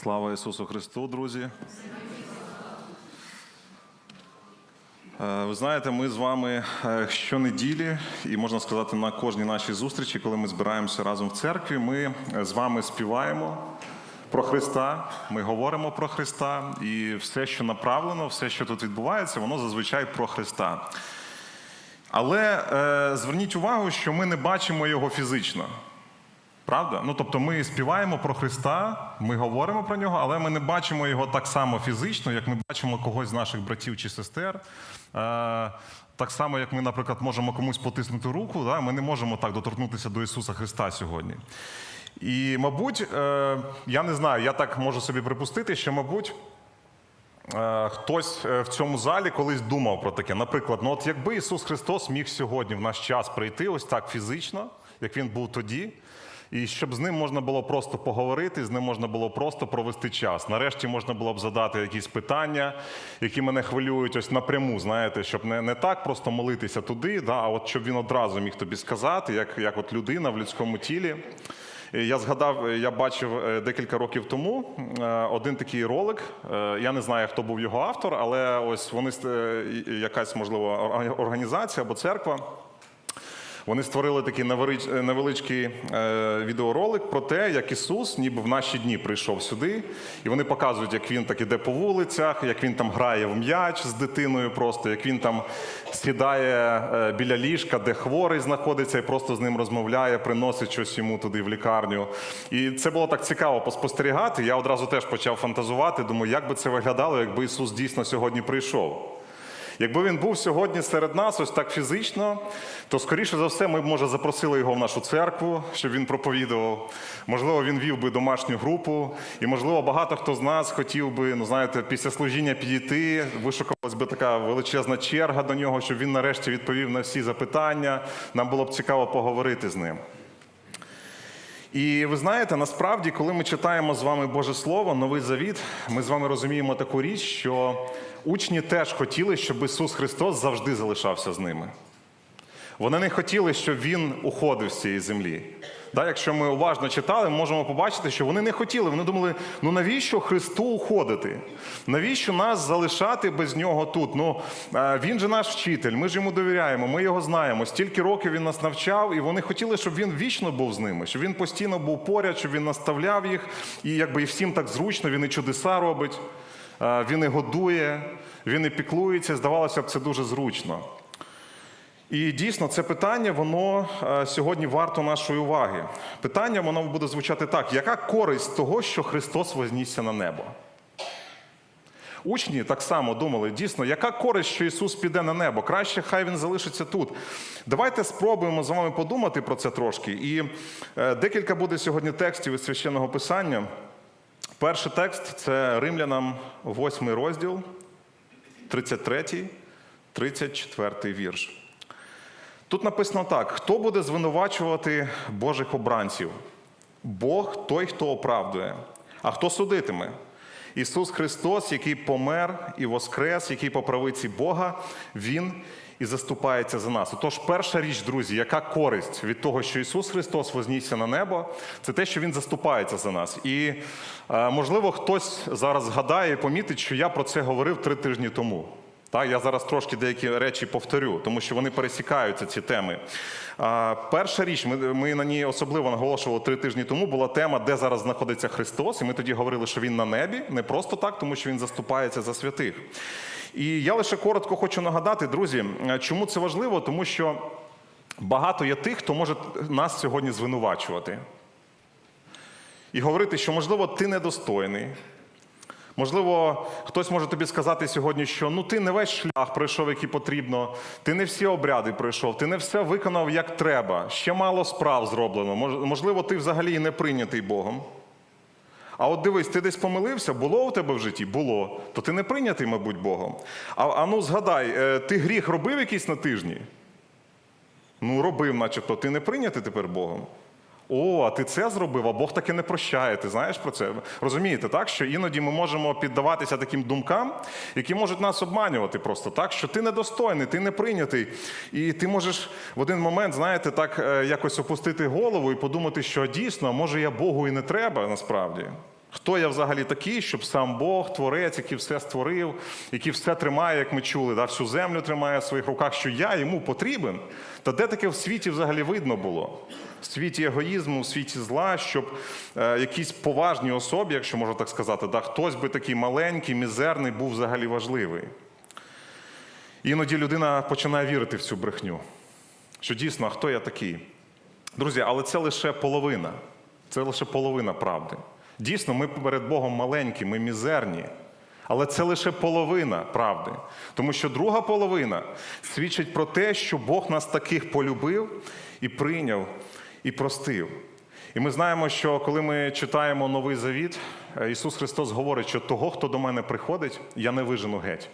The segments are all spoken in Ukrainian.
Слава Ісусу Христу, друзі. Е, Ви знаєте, ми з вами е, щонеділі, і можна сказати, на кожній нашій зустрічі, коли ми збираємося разом в церкві, ми е, з вами співаємо про Христа, ми говоримо про Христа, і все, що направлено, все, що тут відбувається, воно зазвичай про Христа. Але е, зверніть увагу, що ми не бачимо його фізично. Правда? Ну тобто ми співаємо про Христа, ми говоримо про нього, але ми не бачимо його так само фізично, як ми бачимо когось з наших братів чи сестер. Е, так само, як ми, наприклад, можемо комусь потиснути руку, да? ми не можемо так доторкнутися до Ісуса Христа сьогодні. І, мабуть, е, я не знаю, я так можу собі припустити, що, мабуть, Е, Хтось в цьому залі колись думав про таке. Наприклад, ну от якби Ісус Христос міг сьогодні в наш час прийти ось так фізично, як Він був тоді, і щоб з ним можна було просто поговорити, з ним можна було просто провести час. Нарешті можна було б задати якісь питання, які мене хвилюють ось напряму, знаєте, щоб не, не так просто молитися туди, да, а от щоб він одразу міг тобі сказати, як, як от людина в людському тілі. Я згадав, я бачив е, декілька років тому е, один такий ролик. Е, Я не знаю, хто був його автор, але ось вони якась можливо організація або церква. Вони створили такий невелич- невеличкий е, відеоролик про те, як Ісус, ніби в наші дні прийшов сюди, і вони показують, як він так іде по вулицях, як він там грає в м'яч з дитиною, просто як він там сідає е, біля ліжка, де хворий знаходиться, і просто з ним розмовляє, приносить щось йому туди в лікарню. І це було так цікаво поспостерігати. Я одразу теж почав фантазувати. Думаю, як би це виглядало, якби Ісус дійсно сьогодні прийшов. Якби він був сьогодні серед нас, ось так фізично, то скоріше за все ми б, може, запросили його в нашу церкву, щоб він проповідував. Можливо, він вів би домашню групу, і, можливо, багато хто з нас хотів би, ну знаєте, після служіння підійти, вишукалась би така величезна черга до нього, щоб він нарешті відповів на всі запитання. Нам було б цікаво поговорити з ним. І ви знаєте, насправді, коли ми читаємо з вами Боже Слово, Новий Завіт, ми з вами розуміємо таку річ, що учні теж хотіли, щоб Ісус Христос завжди залишався з ними. Вони не хотіли, щоб Він уходив з цієї землі. Да, якщо ми уважно читали, ми можемо побачити, що вони не хотіли. Вони думали, ну навіщо Христу уходити? Навіщо нас залишати без нього тут? Ну е, він же наш вчитель, ми ж йому довіряємо, ми його знаємо. Стільки років він нас навчав, і вони хотіли, щоб він вічно був з ними, щоб він постійно був поряд, щоб він наставляв їх, і якби і всім так зручно, він і чудеса робить, він і годує, він і піклується. Здавалося б, це дуже зручно. І дійсно, це питання, воно е, сьогодні варто нашої уваги. Питання воно буде звучати так: яка користь того, що Христос вознісся на небо? Учні так само думали, дійсно, яка користь, що Ісус піде на небо? Краще хай Він залишиться тут. Давайте спробуємо з вами подумати про це трошки. І е, декілька буде сьогодні текстів із священного писання. Перший текст це Римлянам 8 розділ, 33, 34 вірш. Тут написано так: хто буде звинувачувати Божих обранців? Бог той, хто оправдує. А хто судитиме? Ісус Христос, який помер і воскрес, який по правиці Бога, Він і заступається за нас. Отож, перша річ, друзі, яка користь від того, що Ісус Христос вознісся на небо, це те, що Він заступається за нас. І е, можливо, хтось зараз згадає і помітить, що я про це говорив три тижні тому. Так, я зараз трошки деякі речі повторю, тому що вони пересікаються ці теми. А, перша річ, ми, ми на ній особливо наголошували три тижні тому, була тема, де зараз знаходиться Христос. І ми тоді говорили, що він на небі, не просто так, тому що він заступається за святих. І я лише коротко хочу нагадати, друзі, чому це важливо, тому що багато є тих, хто може нас сьогодні звинувачувати. І говорити, що, можливо, ти недостойний. Можливо, хтось може тобі сказати сьогодні, що ну ти не весь шлях пройшов, який потрібно, ти не всі обряди пройшов, ти не все виконав як треба, ще мало справ зроблено. Можливо, ти взагалі не прийнятий Богом. А от дивись, ти десь помилився, було у тебе в житті? Було. То ти не прийнятий, мабуть, Богом. А, а ну згадай, е, ти гріх робив якийсь на тижні? Ну, робив, начебто, ти не прийнятий тепер Богом. О, а ти це зробив, а Бог таки не прощає. Ти знаєш про це? Розумієте, так? Що іноді ми можемо піддаватися таким думкам, які можуть нас обманювати просто так, що ти недостойний, ти не прийнятий. І ти можеш в один момент, знаєте, так е, якось опустити голову і подумати, що дійсно, може, я Богу і не треба насправді. Хто я взагалі такий, щоб сам Бог, творець, який все створив, який все тримає, як ми чули, да, всю землю тримає в своїх руках, що я йому потрібен? Та де таке в світі взагалі видно було? В світі егоїзму, в світі зла, щоб е, якісь поважні особі, якщо можна так сказати, да, хтось би такий маленький, мізерний був взагалі важливий. Іноді людина починає вірити в цю брехню, що дійсно, а хто я такий? Друзі, але це лише половина. Це лише половина правди. Дійсно, ми перед Богом маленькі, ми мізерні. Але це лише половина правди. Тому що друга половина свідчить про те, що Бог нас таких полюбив і прийняв, і простив. І ми знаємо, що коли ми читаємо Новий Завіт, е, Ісус Христос говорить, що того, хто до мене приходить, я не вижену геть.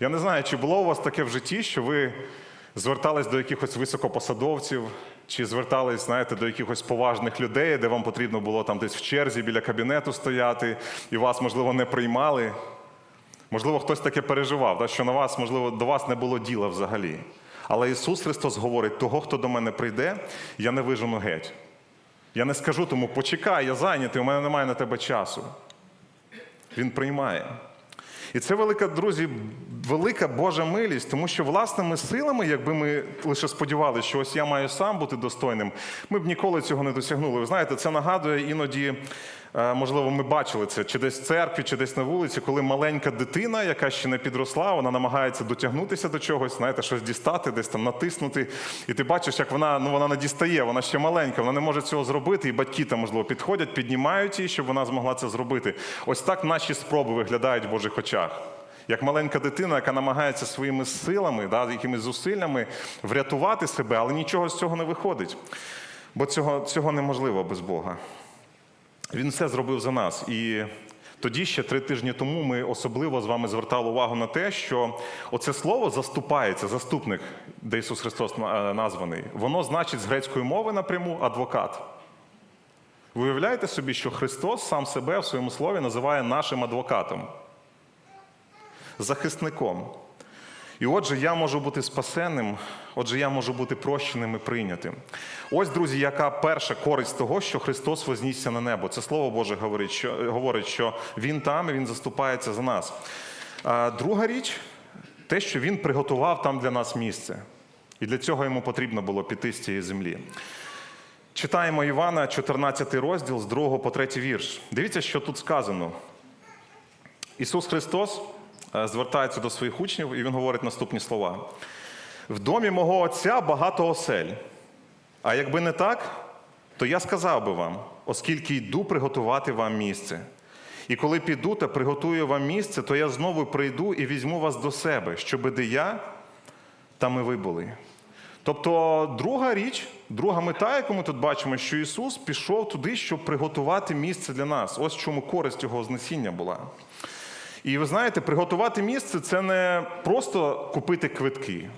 Я не знаю, чи було у вас таке в житті, що ви звертались до якихось високопосадовців, чи звертались, знаєте, до якихось поважних людей, де вам потрібно було там десь в черзі біля кабінету стояти, і вас, можливо, не приймали. Можливо, хтось таке переживав, да, що на вас, можливо, до вас не було діла взагалі. Але Ісус Христос говорить: того, хто до мене прийде, я не вижену геть. Я не скажу тому, почекай, я зайнятий, у мене немає на тебе часу. Він приймає. І це велика, друзі, велика Божа милість, тому що власними силами, якби ми лише сподівалися, що ось я маю сам бути достойним, ми б ніколи цього не досягнули. Ви знаєте, це нагадує іноді, е, можливо, ми бачили це чи десь в церкві, чи десь на вулиці, коли маленька дитина, яка ще не підросла, вона намагається дотягнутися до чогось, знаєте, щось дістати, десь там натиснути. І ти бачиш, як вона ну вона не дістає, вона ще маленька, вона не може цього зробити. І батьки там, можливо, підходять, піднімають її, щоб вона змогла це зробити. Ось так наші спроби виглядають в Божих очах. Як маленька дитина, яка намагається своїми силами, да, якимись зусиллями врятувати себе, але нічого з цього не виходить. Бо цього, цього неможливо без Бога. Він все зробив за нас. І тоді, ще три тижні тому, ми особливо з вами звертали увагу на те, що оце слово заступається, заступник, де Ісус Христос е, названий, воно значить з грецької мови напряму адвокат. Ви уявляєте собі, що Христос сам себе в своєму слові називає нашим адвокатом, захисником. І отже, я можу бути спасенним, отже, я можу бути прощеним і прийнятим. Ось, друзі, яка перша користь того, що Христос вознісся на небо. Це Слово Боже говорить, що, говорить, що Він там і Він заступається за нас. А друга річ те, що Він приготував там для нас місце. І для цього йому потрібно було піти з цієї землі. Читаємо Івана, 14 розділ з 2 по 3 вірш. Дивіться, що тут сказано. Ісус Христос звертається до своїх учнів, і Він говорить наступні слова: в домі мого Отця багато осель. А якби не так, то я сказав би вам, оскільки йду приготувати вам місце. І коли піду та приготую вам місце, то я знову прийду і візьму вас до себе, щоби де я, там і ви були. Тобто, друга річ, друга мета, яку ми тут бачимо, що Ісус пішов туди, щоб приготувати місце для нас. Ось чому користь його знесіння була. І ви знаєте, приготувати місце це не просто купити квитки.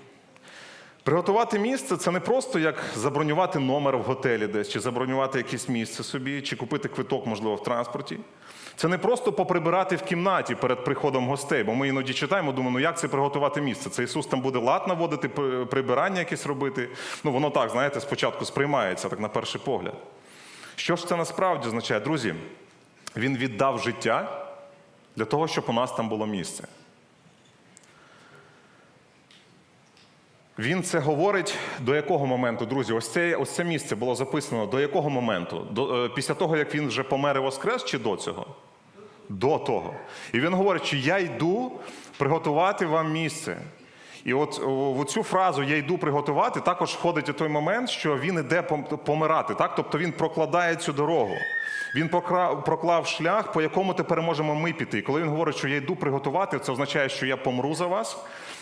Приготувати місце це не просто як забронювати номер в готелі десь, чи забронювати якесь місце собі, чи купити квиток, можливо, в транспорті. Це не просто поприбирати в кімнаті перед приходом гостей, бо ми іноді читаємо, думаємо, ну як це приготувати місце? Це Ісус там буде лад наводити, прибирання якесь робити. Ну воно так, знаєте, спочатку сприймається, так на перший погляд. Що ж це насправді означає? Друзі, Він віддав життя для того, щоб у нас там було місце. Він це говорить до якого моменту, друзі? Ось це, ось це місце було записано до якого моменту? До, е, після того, як він вже помер і воскрес, чи до цього? До того. І він говорить, що я йду приготувати вам місце. І от в цю фразу Я йду приготувати також входить у той момент, що він іде помирати. Так? Тобто він прокладає цю дорогу. Він проклав шлях, по якому тепер можемо ми піти. Коли він говорить, що я йду приготувати, це означає, що я помру за вас,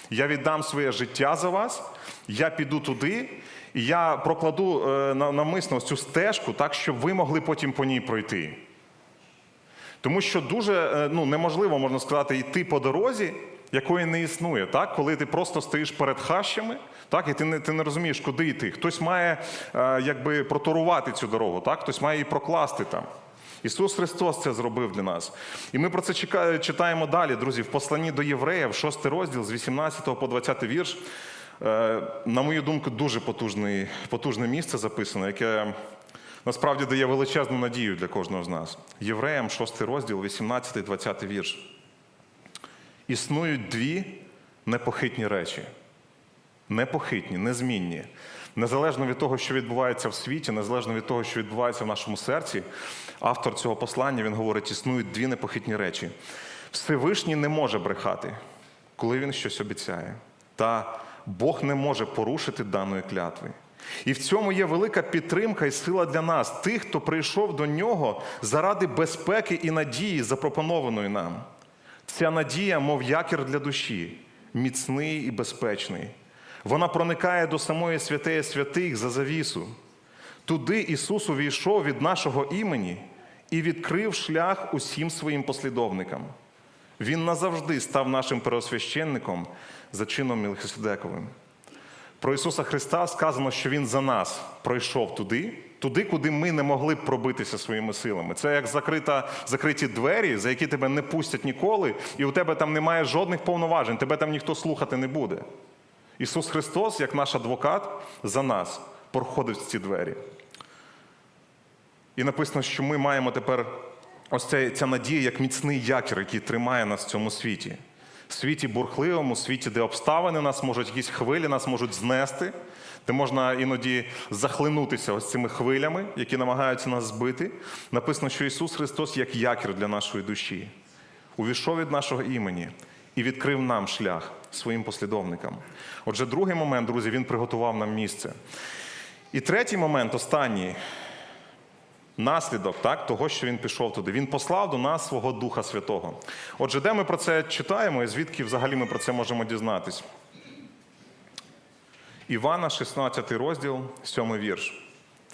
я віддам своє життя за вас, я піду туди, і я прокладу е, на- навмисно цю стежку, так, щоб ви могли потім по ній пройти. Тому що дуже е, ну, неможливо, можна сказати, йти по дорозі, якої не існує, так? коли ти просто стоїш перед хащами, так? і ти не, ти не розумієш, куди йти. Хтось має е, якби, проторувати цю дорогу, так? хтось має її прокласти там. Ісус Христос це зробив для нас. І ми про це читаємо далі, друзі, в посланні до євреїв, 6 розділ з 18 по 20 вірш. Е, На мою думку, дуже потужний, потужне місце записано, яке насправді дає величезну надію для кожного з нас. Євреям, 6 розділ, 18-20 вірш. Існують дві непохитні речі. Непохитні, незмінні. Незалежно від того, що відбувається в світі, незалежно від того, що відбувається в нашому серці, автор цього послання він говорить: існують дві непохитні речі. Всевишній не може брехати, коли він щось обіцяє. Та Бог не може порушити даної клятви. І в цьому є велика підтримка і сила для нас, тих, хто прийшов до нього заради безпеки і надії, запропонованої нам. Ця надія, мов якір для душі, міцний і безпечний. Вона проникає до самої святеї святих за завісу. Туди Ісус увійшов від нашого імені і відкрив шлях усім своїм послідовникам. Він назавжди став нашим переосвященником за чином Мелхиседековим. Про Ісуса Христа сказано, що Він за нас пройшов туди, туди, куди ми не могли б пробитися своїми силами. Це як закрита, закриті двері, за які тебе не пустять ніколи, і у тебе там немає жодних повноважень, тебе там ніхто слухати не буде. Ісус Христос, як наш адвокат, за нас проходив ці двері. І написано, що ми маємо тепер ось ця, ця надія як міцний якір, який тримає нас в цьому світі. В світі бурхливому, світі, де обставини нас можуть, якісь хвилі нас можуть знести, де можна іноді захлинутися ось цими хвилями, які намагаються нас збити. Написано, що Ісус Христос як якір для нашої душі. Увійшов від нашого імені і відкрив нам шлях своїм послідовникам. Отже, другий момент, друзі, він приготував нам місце. І третій момент, останній, наслідок так, того, що він пішов туди. Він послав до нас свого Духа Святого. Отже, де ми про це читаємо і звідки взагалі ми про це можемо дізнатись? Івана, 16 розділ, 7 вірш.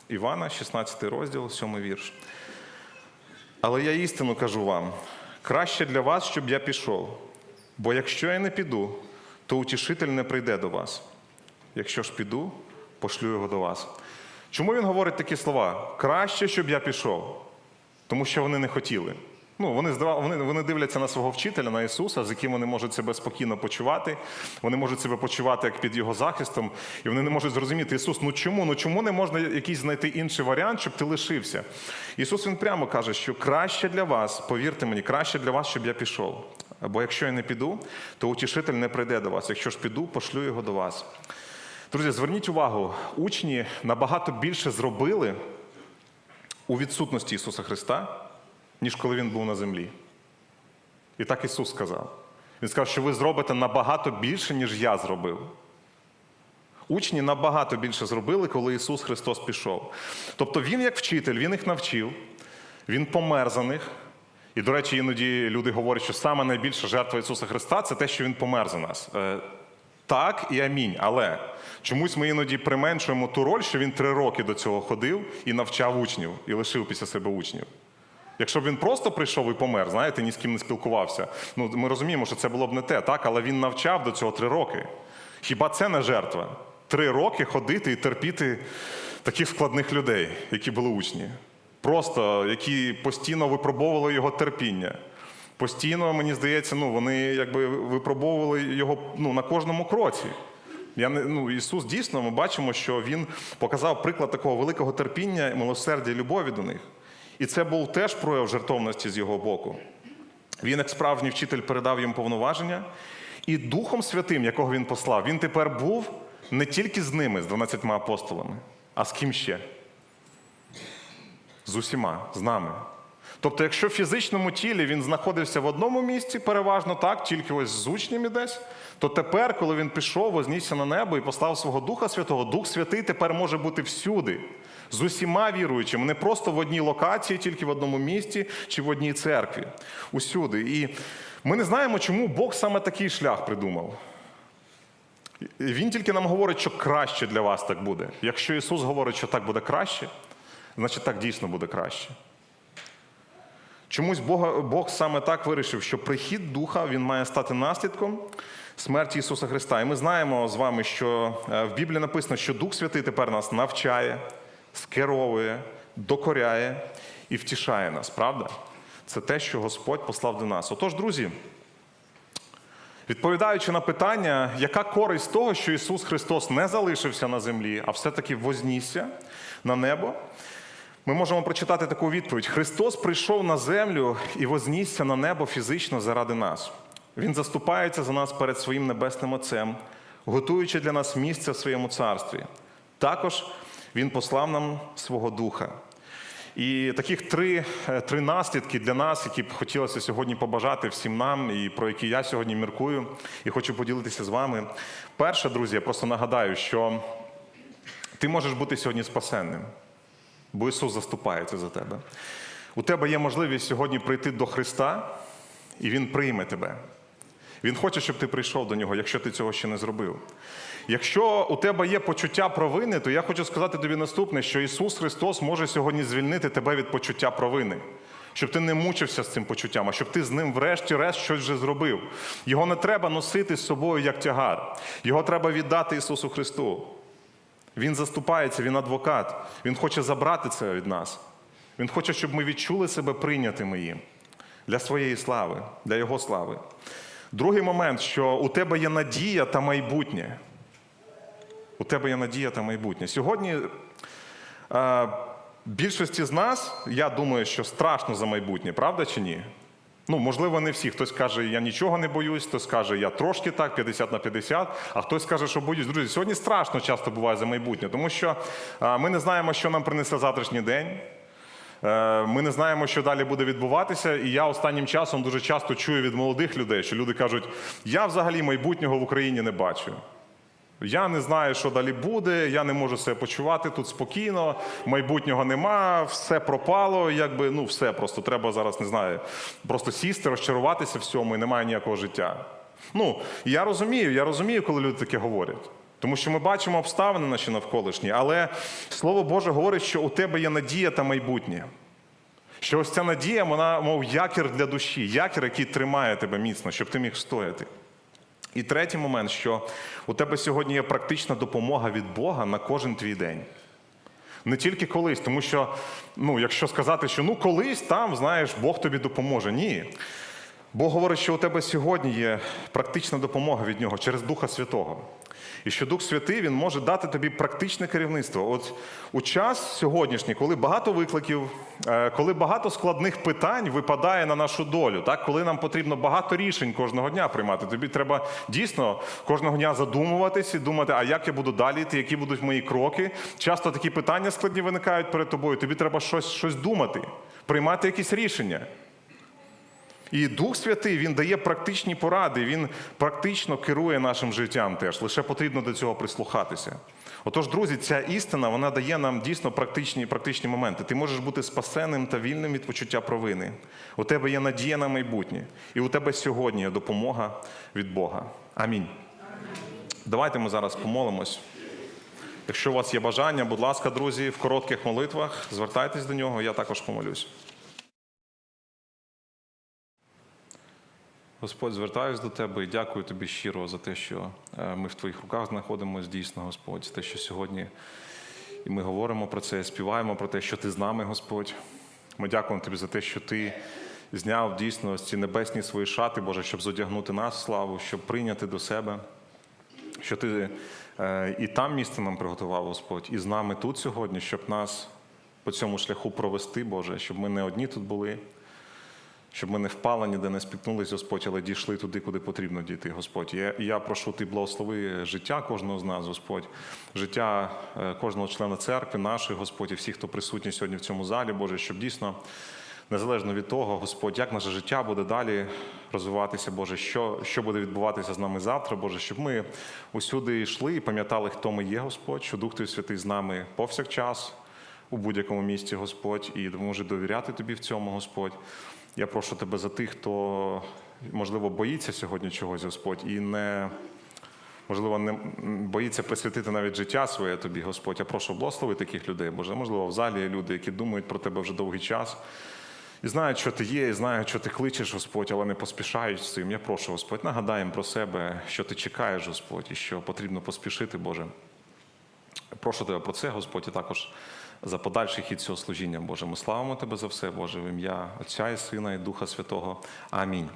Івана, 16 розділ, 7 вірш. Але я істину кажу вам: краще для вас, щоб я пішов. Бо якщо я не піду, то утішитель не прийде до вас. Якщо ж піду, пошлю його до вас. Чому він говорить такі слова? Краще, щоб я пішов, тому що вони не хотіли. Ну, вони, вони, вони дивляться на свого вчителя, на Ісуса, з яким вони можуть себе спокійно почувати. Вони можуть себе почувати як під його захистом, і вони не можуть зрозуміти, Ісус, ну чому? Ну чому не можна якийсь знайти інший варіант, щоб ти лишився? Ісус він прямо каже, що краще для вас, повірте мені, краще для вас, щоб я пішов. Бо якщо я не піду, то утішитель не прийде до вас. Якщо ж піду, пошлю його до вас. Друзі, зверніть увагу, учні набагато більше зробили у відсутності Ісуса Христа, ніж коли Він був на землі. І так Ісус сказав. Він сказав, що ви зробите набагато більше, ніж я зробив. Учні набагато більше зробили, коли Ісус Христос пішов. Тобто Він, як вчитель, Він їх навчив, Він помер за них. І, до речі, іноді люди говорять, що саме найбільша жертва Ісуса Христа це те, що Він помер за нас. Е, Так і амінь. Але чомусь ми іноді применшуємо ту роль, що він три роки до цього ходив і навчав учнів, і лишив після себе учнів. Якщо б він просто прийшов і помер, знаєте, ні з ким не спілкувався. Ну, ми розуміємо, що це було б не те, так, але він навчав до цього три роки. Хіба це не жертва? Три роки ходити і терпіти таких складних людей, які були учні. Просто які постійно випробовували його терпіння. Постійно, мені здається, ну, вони якби випробовували його ну, на кожному кроці. Я не, ну, Ісус дійсно, ми бачимо, що Він показав приклад такого великого терпіння, милосердя і любові до них. І це був теж прояв жертовності з його боку. Він, як справжній вчитель, передав їм повноваження, і Духом Святим, якого він послав, він тепер був не тільки з ними, з 12 апостолами, а з ким ще? З усіма, з нами. Тобто, якщо в фізичному тілі він знаходився в одному місці, переважно так, тільки ось з учнями десь, то тепер, коли він пішов, вознісся на небо і послав свого Духа Святого, Дух Святий тепер може бути всюди, з усіма віруючими, не просто в одній локації, тільки в одному місці чи в одній церкві. Усюди. І ми не знаємо, чому Бог саме такий шлях придумав. Він тільки нам говорить, що краще для вас так буде. Якщо Ісус говорить, що так буде краще, значить так дійсно буде краще. Чомусь Бог, Бог саме так вирішив, що прихід Духа він має стати наслідком смерті Ісуса Христа. І ми знаємо з вами, що е, в Біблії написано, що Дух Святий тепер нас навчає, скеровує, докоряє і втішає нас, правда? Це те, що Господь послав до нас. Отож, друзі, відповідаючи на питання, яка користь того, що Ісус Христос не залишився на землі, а все-таки вознісся на небо, Ми можемо прочитати таку відповідь: Христос прийшов на землю і вознісся на небо фізично заради нас. Він заступається за нас перед своїм небесним Отцем, готуючи для нас місце в своєму царстві. Також Він послав нам свого Духа. І таких три, е, три наслідки для нас, які б хотілося сьогодні побажати всім нам, і про які я сьогодні міркую, і хочу поділитися з вами. Перше, друзі, я просто нагадаю, що ти можеш бути сьогодні спасенним, бо Ісус заступається за тебе. У тебе є можливість сьогодні прийти до Христа, і Він прийме тебе. Він хоче, щоб ти прийшов до нього, якщо ти цього ще не зробив. Якщо у тебе є почуття провини, то я хочу сказати тобі наступне, що Ісус Христос може сьогодні звільнити тебе від почуття провини. Щоб ти не мучився з цим почуттям, а щоб ти з ним врешті-решт щось вже зробив. Його не треба носити з собою як тягар. Його треба віддати Ісусу Христу. Він заступається, він адвокат. Він хоче забрати це від нас. Він хоче, щоб ми відчули себе прийнятими їм для своєї слави, для Його слави. Другий момент, що у тебе є надія та майбутнє. У тебе є надія та майбутнє. Сьогодні е, більшості з нас, я думаю, що страшно за майбутнє, правда чи ні? Ну, можливо, не всі. Хтось каже, я нічого не боюсь, хтось каже, я трошки так, 50 на 50, а хтось каже, що боюсь. Друзі, сьогодні страшно часто буває за майбутнє, тому що ми не знаємо, що нам принесе завтрашній день. Е, Ми не знаємо, що далі буде відбуватися. І я останнім часом дуже часто чую від молодих людей, що люди кажуть, я взагалі майбутнього в Україні не бачу. Я не знаю, що далі буде, я не можу себе почувати тут спокійно, майбутнього нема, все пропало, якби ну все просто треба зараз, не знаю, просто сісти, розчаруватися в цьому і немає ніякого життя. Ну, я розумію, я розумію, коли люди таке говорять. Тому що ми бачимо обставини наші навколишні, але Слово Боже говорить, що у тебе є надія та майбутнє. Що ось ця надія, вона, мов якір для душі, якір, який тримає тебе міцно, щоб ти міг стояти. І третій момент, що у тебе сьогодні є практична допомога від Бога на кожен твій день. Не тільки колись, тому що, ну, якщо сказати, що ну колись там, знаєш, Бог тобі допоможе. Ні. Бог говорить, що у тебе сьогодні є практична допомога від нього через Духа Святого. І що Дух Святий він може дати тобі практичне керівництво. От у час сьогоднішній, коли багато викликів, е, коли багато складних питань випадає на нашу долю, так коли нам потрібно багато рішень кожного дня приймати, тобі треба дійсно кожного дня задумуватись і думати, а як я буду далі йти, які будуть мої кроки. Часто такі питання складні виникають перед тобою. Тобі треба щось, щось думати, приймати якісь рішення. І Дух Святий він дає практичні поради, він практично керує нашим життям теж. Лише потрібно до цього прислухатися. Отож, друзі, ця істина вона дає нам дійсно практичні, практичні моменти. Ти можеш бути спасеним та вільним від почуття провини. У тебе є надія на майбутнє, і у тебе сьогодні є допомога від Бога. Амінь. Давайте ми зараз помолимось. Якщо у вас є бажання, будь ласка, друзі, в коротких молитвах звертайтесь до нього, я також помолюсь. Господь, звертаюсь до Тебе і дякую Тобі щиро за те, що е, ми в Твоїх руках знаходимося дійсно, Господь, за те, що сьогодні і ми говоримо про це, співаємо про те, що Ти з нами, Господь. Ми дякуємо Тобі за те, що Ти зняв дійсно ці небесні свої шати, Боже, щоб зодягнути нас в славу, щоб прийняти до себе, що Ти е, і там місце нам приготував, Господь, і з нами тут сьогодні, щоб нас по цьому шляху провести, Боже, щоб ми не одні тут були щоб ми не впали, ніде не спіткнулись, Господь, але дійшли туди, куди потрібно дійти, Господь. Я, я прошу ти благослови життя кожного з нас, Господь, життя е, кожного члена церкви, нашої, Господь, і всіх, хто присутній сьогодні в цьому залі, Боже, щоб дійсно. Незалежно від того, Господь, як наше життя буде далі розвиватися, Боже, що що буде відбуватися з нами завтра, Боже, щоб ми усюди йшли і пам'ятали, хто ми є, Господь, що Дух Твій Святий з нами повсякчас у будь-якому місці, Господь, і може довіряти Тобі в цьому, Господь. Я прошу тебе за тих, хто, можливо, боїться сьогодні чогось, Господь, і не, можливо, не боїться присвятити навіть життя своє тобі, Господь. Я прошу благослови таких людей. Боже, можливо, в залі є люди, які думають про тебе вже довгий час. І знають, що ти є, і знають, що ти кличеш, Господь, але не поспішають з цим. Я прошу, Господь, нагадай їм про себе, що ти чекаєш, Господь, і що потрібно поспішити, Боже. Прошу тебе про це, Господь, і також за подальший хід цього служіння, Боже. Ми славимо Тебе за все, Боже, в ім'я Отця і Сина і Духа Святого. Амінь.